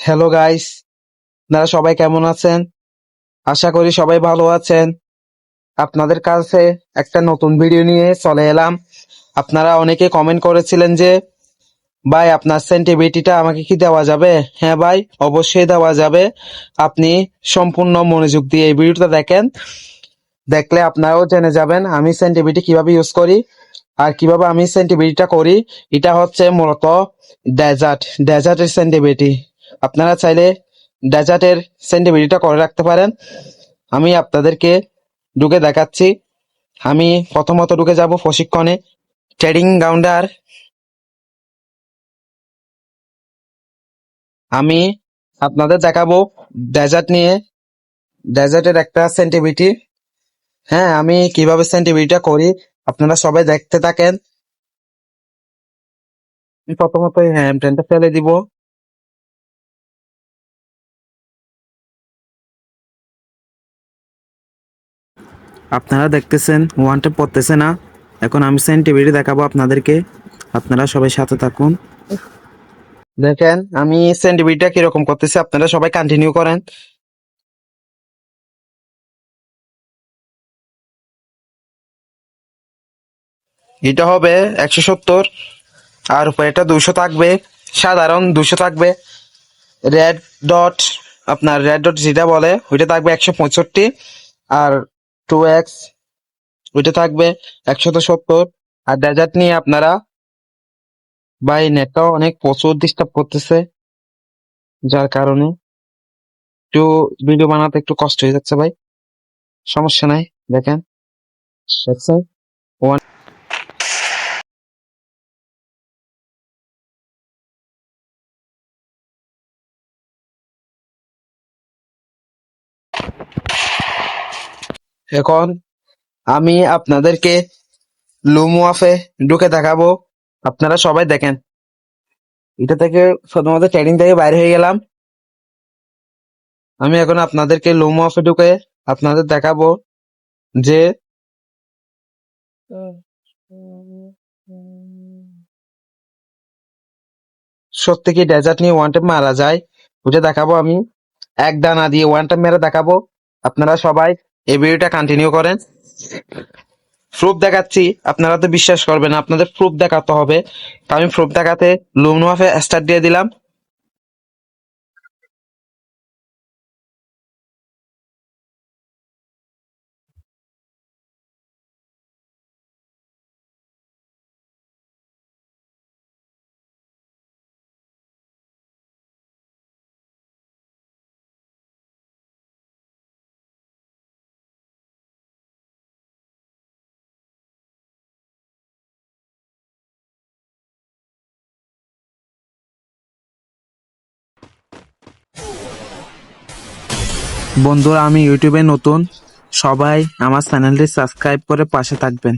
Hello guys আপনারা সবাই কেমন আছেন? আশা করি সবাই ভালো আছেন। আপনাদের কাছে একটা নতুন ভিডিও নিয়ে চলে এলাম। আপনারা অনেকে কমেন্ট করেছিলেন যে, ভাই, আপনার সেন্টিভিটিটা আমাকে কি দেওয়া যাবে? হ্যাঁ ভাই, অবশ্যই দেওয়া যাবে। আপনি সম্পূর্ণ মনোযোগ দিয়ে এই ভিডিওটা দেখেন। দেখলে আপনারাও জেনে যাবেন আমি সেন্টিভিটি কীভাবে ইউজ করি আর কীভাবে আমি সেন্টিভিটিটা করি। এটা হচ্ছে মূলত ডেজার্ট ডেজার্টের সেন্টিভিটি আপনারা চাইলে ডেজার্টের সেন্টিভিটিটা করে রাখতে পারেন। আমি আপনাদেরকে ঢুকে দেখাচ্ছি। আমি প্রথমত ঢুকে যাব প্রশিক্ষণে। ট্রেডিং গ্রাউন্ডার আমি আপনাদের দেখাবো ডেজার্ট নিয়ে। ডেজার্টের একটা সেন্টিভিটি হ্যাঁ আমি কীভাবে সেন্টিভিটিটা করি আপনারা সবাই দেখতে থাকেন। প্রথমত হ্যাঁ ট্রেনটা ফেলে দিব। আপনারা দেখতেছেন, ওয়ানটা পড়তেছে না। এখন আমি সেন্টিভিটি দেখাবো আপনাদেরকে। আপনারা সবাই সাথে থাকুন। দেখেন, আমি সেন্টিভিটিটা কীরকম করতেছি, আপনারা সবাই কন্টিনিউ করেন। এটা হবে একশো সত্তর, আর উপরে এটা দুশো থাকবে। সাধারণ দুশো থাকবে। রেড ডট আপনার রেড ডট যেটা বলে, ওইটা থাকবে একশো পঁয়ষট্টি, আর টু এক্স ওইটা থাকবে একশত সত্তর। আর ডেজার্ট নিয়ে আপনারা ভাই নেটটাও অনেক প্রচুর ডিস্টার্ব করতেছে, যার কারণে একটু ভিডিও বানাতে একটু কষ্ট হয়ে যাচ্ছে ভাই। সমস্যা নাই, দেখেন। দেখছেন ওয়ান এখন আমি আপনাদেরকে লুমুয়াফে ঢুকে দেখাবো। আপনারা সবাই দেখেন। এটা থেকে প্রথমত ট্রেনিং থেকে বাইরে হয়ে গেলাম। আমি এখন আপনাদেরকে লুমুয়াফে ঢুকে আপনাদের দেখাবো যে সত্যি কি ডেজার্ট নিয়ে ওয়ান টাইম মারা যায়? ওটা দেখাবো আমি। এক দানা দিয়ে ওয়ান টাইম মেরে দেখাবো। আপনারা সবাই এই ভিডিওটা কন্টিনিউ করেন। প্রুফ দেখাচ্ছি, আপনারা তো বিশ্বাস করবেন আপনাদের প্রুফ দেখাতে হবে। আমি প্রুফ দেখাতে লুমনোয়াফে স্টার্ট দিয়ে দিলাম। বন্ধুরা আমি ইউটিউবে নতুন। সবাই আমার চ্যানেলটি সাবস্ক্রাইব করে পাশে থাকবেন।